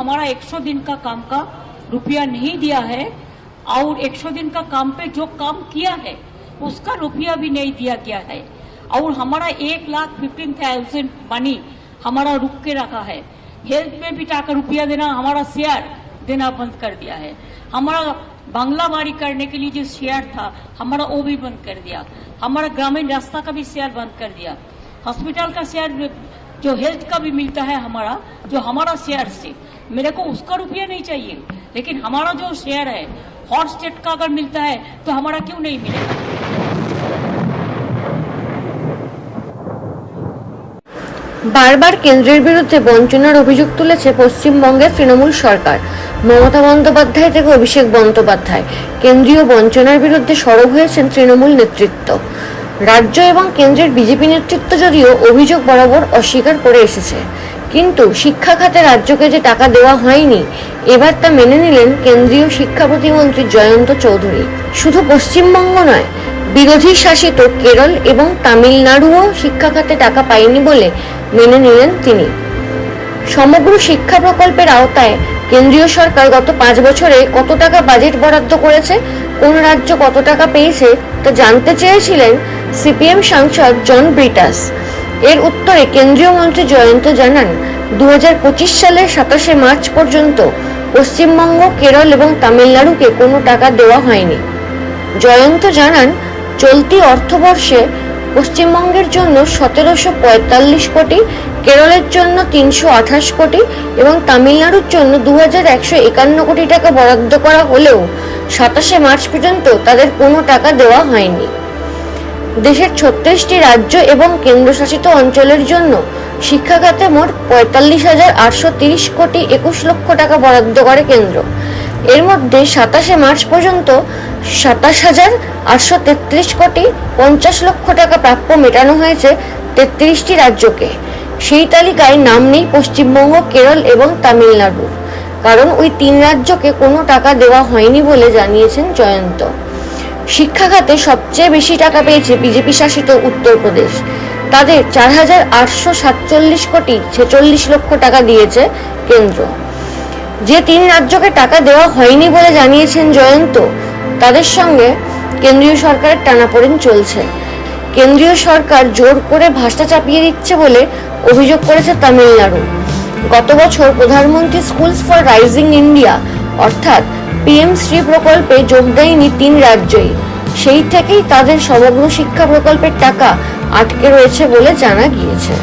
हमारा 100 दिन का काम का रुपया नहीं दिया है और 100 दिन का काम पे जो काम किया है, उसका रुपया भी नहीं दिया गया है। और हमारा एक लाख फिफ्टीन थाउज़ेंड मनी हमारा रुक के रखा है। हेल्थ में भी टाका रुपया देना, हमारा शेयर देना बंद कर दिया है। हमारा बांग्ला बाड़ी करने के लिए जो शेयर था, हमारा वो भी बंद कर दिया। हमारा ग्रामीण रास्ता का भी शेयर बंद कर दिया। हॉस्पिटल का शेयर जो हेल्थ का भी मिलता है हमारा जो हमारा शेयर से मेरे को उसका रुपया नहीं चाहिए लेकिन हमारा जो शेयर है हॉट स्टेट का अगर मिलता है तो हमारा क्यों नहीं मिलेगा বারবার কেন্দ্রের বিরুদ্ধে বঞ্চনার অভিযোগ তুলেছে পশ্চিমবঙ্গের তৃণমূল সরকার মমতা বন্দ্যোপাধ্যায় থেকে অভিষেক বন্দ্যোপাধ্যায় কেন্দ্রীয় বঞ্চনার বিরুদ্ধে সরব হয়েছেন তৃণমূল নেতৃত্ব রাজ্য এবং কেন্দ্রের বিজেপি নেতৃত্ব যদিও অভিযোগ বরাবর অস্বীকার করে এসেছে, কিন্তু শিক্ষা খাতে রাজ্যকে যে টাকা দেওয়া হয়নি, এবার তা মেনে নিলেন কেন্দ্রীয় শিক্ষা প্রতিমন্ত্রী জয়ন্ত চৌধুরী। শুধু পশ্চিমবঙ্গ নয়, বিরোধী শাসিত কেরল এবং তামিলনাড়ুও শিক্ষা খাতে টাকা পায়নি বলে মেনে নিলেন তিনি। সমগ্র শিক্ষা প্রকল্পের আওতায় কেন্দ্রীয় সরকার গত পাঁচ বছরে কত টাকা বাজেট বরাদ্দ করেছে, কোন রাজ্য কত টাকা পেয়েছে, তা জানতে চেয়েছিলেন সিপিএম সাংসদ জন ব্রিটাস। এর উত্তরে কেন্দ্রীয় মন্ত্রী জয়ন্ত জানান দু হাজার পঁচিশ সালের সাতাশে মার্চ পর্যন্ত পশ্চিমবঙ্গ, কেরল এবং তামিলনাড়ুকে কোনো টাকা দেওয়া হয়নি। জয়ন্ত জানান, চলতি অর্থবর্ষে পশ্চিমবঙ্গের জন্য সতেরোশো পঁয়তাল্লিশ কোটি কেরলের জন্য তিনশো আঠাশ কোটি এবং তামিলনাড়ুর জন্য দু হাজার একশো একান্ন কোটি টাকা বরাদ্দ করা হলেও সাতাশে মার্চ পর্যন্ত তাদের কোনো টাকা দেওয়া হয়নি। দেশের ছত্রিশটি রাজ্য এবং কেন্দ্রশাসিত অঞ্চলের জন্য শিক্ষা খাতে মোট পঁয়তাল্লিশ হাজার আটশো তিরিশ কোটি একুশ লক্ষ টাকা বরাদ্দ করে কেন্দ্র। এর মধ্যে সাতাশে মার্চ পর্যন্ত সাতাশ হাজার আটশো তেত্রিশ কোটি পঞ্চাশ লক্ষ টাকা প্রাপ্য মেটানো হয়েছে তেত্রিশটি রাজ্যকে। সেই তালিকায় নাম নেই পশ্চিমবঙ্গ, কেরল এবং তামিলনাড়ু। কারণ ওই তিন রাজ্যকে কোনো টাকা দেওয়া হয়নি বলে জানিয়েছেন জয়ন্ত। শিক্ষা খাতে সবচেয়ে বেশি টাকা পেয়েছে বিজেপি শাসিত উত্তরপ্রদেশ। তাদের চার হাজার আটশো সাতচল্লিশ কোটি ছেচল্লিশ লক্ষ টাকা দিয়েছে কেন্দ্র। যে তিন রাজ্যকে টাকা দেওয়া হয়নি বলে জানিয়েছেন জয়ন্ত, তাদের সঙ্গে কেন্দ্রীয় সরকারের টানাপোড়েন চলছে। কেন্দ্রীয় সরকার জোর করে ভাষা চাপিয়ে দিচ্ছে বলে অভিযোগ করেছে তামিলনাড়ু। গত বছর প্রধানমন্ত্রী স্কুলস ফর রাইজিং ইন্ডিয়া, অর্থাৎ পিএম শ্রী প্রকল্পে যোগ দেয়নি তিন রাজ্যই। সেই থেকেই তাদের সমগ্র শিক্ষা প্রকল্পের টাকা আটকে রয়েছে বলে জানা গিয়েছে।